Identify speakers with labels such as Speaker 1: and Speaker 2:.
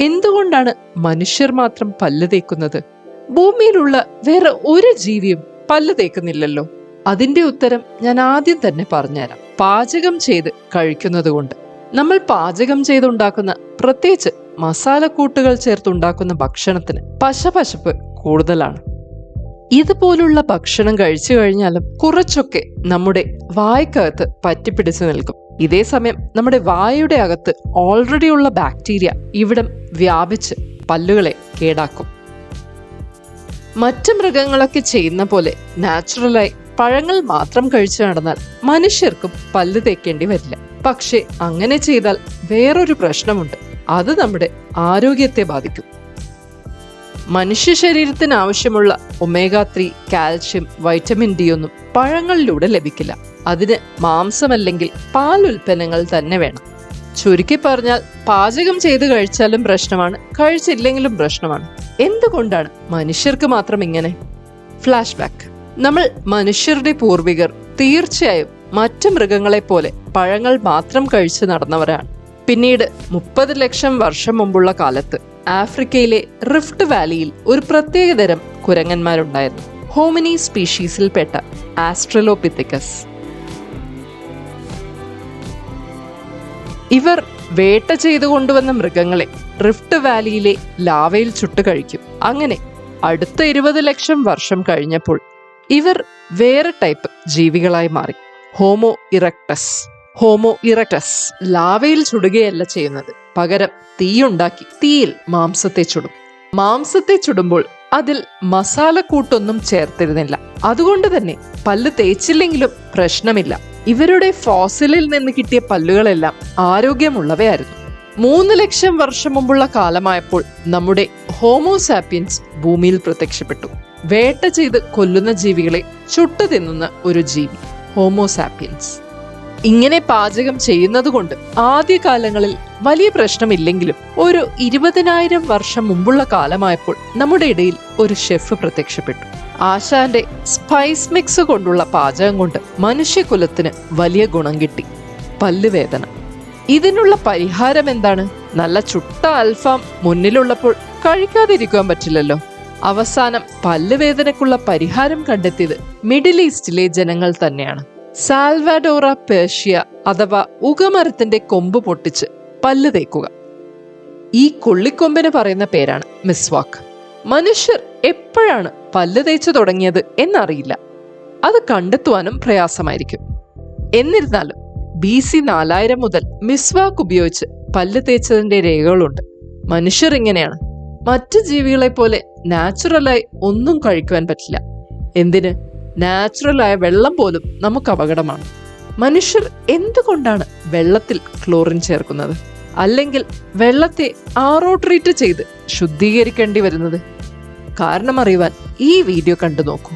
Speaker 1: എന്തുകൊണ്ടാണ് മനുഷ്യർ മാത്രം പല്ല് തേക്കുന്നത്? ഭൂമിയിലുള്ള വേറെ ഒരു ജീവിയും പല്ല് തേക്കുന്നില്ലല്ലോ. അതിന്റെ ഉത്തരം ഞാൻ ആദ്യം തന്നെ പറഞ്ഞുതരാം. പാചകം ചെയ്ത് കഴിക്കുന്നത് കൊണ്ട് നമ്മൾ പാചകം ചെയ്തുണ്ടാക്കുന്ന പ്രത്യേകിച്ച് മസാലക്കൂട്ടുകൾ ചേർത്തുണ്ടാക്കുന്ന ഭക്ഷണത്തിന് പശപശപ്പ് കൂടുതലാണ്. ഇതുപോലുള്ള ഭക്ഷണം കഴിച്ചു കഴിഞ്ഞാലും കുറച്ചൊക്കെ നമ്മുടെ വായ്ക്കകത്ത് പറ്റിപ്പിടിച്ചു നിൽക്കും. ഇതേ സമയം നമ്മുടെ വായയുടെ അകത്ത് ഓൾറെഡി ഉള്ള ബാക്ടീരിയ ഇവിടം വ്യാപിച്ച് പല്ലുകളെ കേടാക്കും. മറ്റു മൃഗങ്ങളൊക്കെ ചെയ്യുന്ന പോലെ നാച്ചുറലായി പഴങ്ങൾ മാത്രം കഴിച്ചു നടന്നാൽ മനുഷ്യർക്കും പല്ല് തേക്കേണ്ടി വരില്ല. പക്ഷെ അങ്ങനെ ചെയ്താൽ വേറൊരു പ്രശ്നമുണ്ട്. അത് നമ്മുടെ ആരോഗ്യത്തെ ബാധിക്കും. മനുഷ്യ ശരീരത്തിന് ആവശ്യമുള്ള omega three calcium vitamin D ഒന്നും പഴങ്ങളിലൂടെ ലഭിക്കില്ല. അതിന് മാംസമല്ലെങ്കിൽ പാൽ ഉൽപ്പന്നങ്ങൾ തന്നെ വേണം. ചുരുക്കി പറഞ്ഞാൽ പാചകം ചെയ്ത് കഴിച്ചാലും പ്രശ്നമാണ് കഴിച്ചില്ലെങ്കിലും പ്രശ്നമാണ്. എന്തുകൊണ്ടാണ് മനുഷ്യർക്ക് മാത്രം ഇങ്ങനെ? ഫ്ലാഷ് ബാക്ക് നമ്മൾ മനുഷ്യരുടെ പൂർവികർ തീർച്ചയായും മറ്റ് മൃഗങ്ങളെ പോലെ പഴങ്ങൾ മാത്രം കഴിച്ചു നടന്നവരാണ്. പിന്നീട് മുപ്പത് ലക്ഷം വർഷം മുമ്പുള്ള കാലത്ത് ആഫ്രിക്കയിലെ റിഫ്റ്റ് വാലിയിൽ ഒരു പ്രത്യേകതരം കുരങ്ങന്മാരുണ്ടായിരുന്നു. ഹോമിനി സ്പീഷീസിൽപ്പെട്ട ആസ്ട്രലോപിത്തിക്കസ്. ഇവർ വേട്ട ചെയ്തു കൊണ്ടുവന്ന മൃഗങ്ങളെ റിഫ്റ്റ് വാലിയിലെ ലാവയിൽ ചുട്ടു കഴിക്കും. അങ്ങനെ അടുത്ത ഇരുപത് ലക്ഷം വർഷം കഴിഞ്ഞപ്പോൾ ഇവർ വേറെ ടൈപ്പ് ജീവികളായി മാറി. Homo erectus. ഹോമോ ഇറക്ടസ് ലാവയിൽ ചുടുകയല്ല ചെയ്യുന്നത്. പകരം തീയുണ്ടാക്കി തീയിൽ മാംസത്തെ ചുടും. മാംസത്തെ ചുടുമ്പോൾ അതിൽ മസാലക്കൂട്ടൊന്നും ചേർത്തിരുന്നില്ല. അതുകൊണ്ട് തന്നെ പല്ല് തേച്ചില്ലെങ്കിലും പ്രശ്നമില്ല. ഇവരുടെ ഫോസിലിൽ നിന്ന് കിട്ടിയ പല്ലുകളെല്ലാം ആരോഗ്യമുള്ളവയായിരുന്നു. മൂന്ന് ലക്ഷം വർഷം മുമ്പുള്ള കാലമായപ്പോൾ നമ്മുടെ ഹോമോസാപ്പിയൻസ് ഭൂമിയിൽ പ്രത്യക്ഷപ്പെട്ടു. വേട്ട ചെയ്ത് കൊല്ലുന്ന ജീവികളെ ചുട്ടു തിന്നുന്ന ഒരു ജീവി ഹോമോസാപ്പിയൻസ് ഇങ്ങനെ പാചകം ചെയ്യുന്നത് കൊണ്ട് ആദ്യകാലങ്ങളിൽ വലിയ പ്രശ്നമില്ലെങ്കിലും ഒരു ഇരുപതിനായിരം വർഷം മുമ്പുള്ള കാലമായപ്പോൾ നമ്മുടെ ഇടയിൽ ഒരു ഷെഫ് പ്രത്യക്ഷപ്പെട്ടു. ആശാന്റെ സ്പൈസ് മിക്സ് കൊണ്ടുള്ള പാചകം കൊണ്ട് മനുഷ്യകുലത്തിന് വലിയ ഗുണം കിട്ടി. പല്ലുവേദന. ഇതിനുള്ള പരിഹാരം എന്താണ്? നല്ല ചുട്ട അൽഫാം മുന്നിലുള്ളപ്പോൾ കഴിക്കാതിരിക്കാൻ പറ്റില്ലല്ലോ. അവസാനം പല്ലുവേദനക്കുള്ള പരിഹാരം കണ്ടെത്തിയത് മിഡിൽ ഈസ്റ്റിലെ ജനങ്ങൾ തന്നെയാണ്. സാൽവാഡോറ പേർഷ്യ അഥവാ ഉഗമരത്തിന്റെ കൊമ്പ് പൊട്ടിച്ച് പല്ല് തേക്കുക. ഈ കൊള്ളിക്കൊമ്പിന് പറയുന്ന പേരാണ് മിസ്വാക്ക്. മനുഷ്യർ എപ്പോഴാണ് പല്ല് തേച്ചു തുടങ്ങിയത് എന്നറിയില്ല. അത് കണ്ടെത്തുവാനും പ്രയാസമായിരിക്കും. എന്നിരുന്നാലും ബി സി നാലായിരം മുതൽ മിസ്വാക്ക് ഉപയോഗിച്ച് പല്ല് തേച്ചതിന്റെ രേഖകളുണ്ട്. മനുഷ്യർ ഇങ്ങനെയാണ്. മറ്റു ജീവികളെ പോലെ നാച്ചുറലായി ഒന്നും കഴിക്കുവാൻ പറ്റില്ല. എന്തിന്? നാച്ചുറലായ വെള്ളം പോലും നമുക്ക് അപകടമാണ്. മനുഷ്യർ എന്തുകൊണ്ടാണ് വെള്ളത്തിൽ ക്ലോറിൻ ചേർക്കുന്നത്? അല്ലെങ്കിൽ വെള്ളത്തെ ആറോ ട്രീറ്റ് ചെയ്ത് ശുദ്ധീകരിക്കേണ്ടി വരുന്നത്? കാരണം അറിയുവാൻ ഈ വീഡിയോ കണ്ടു നോക്കൂ.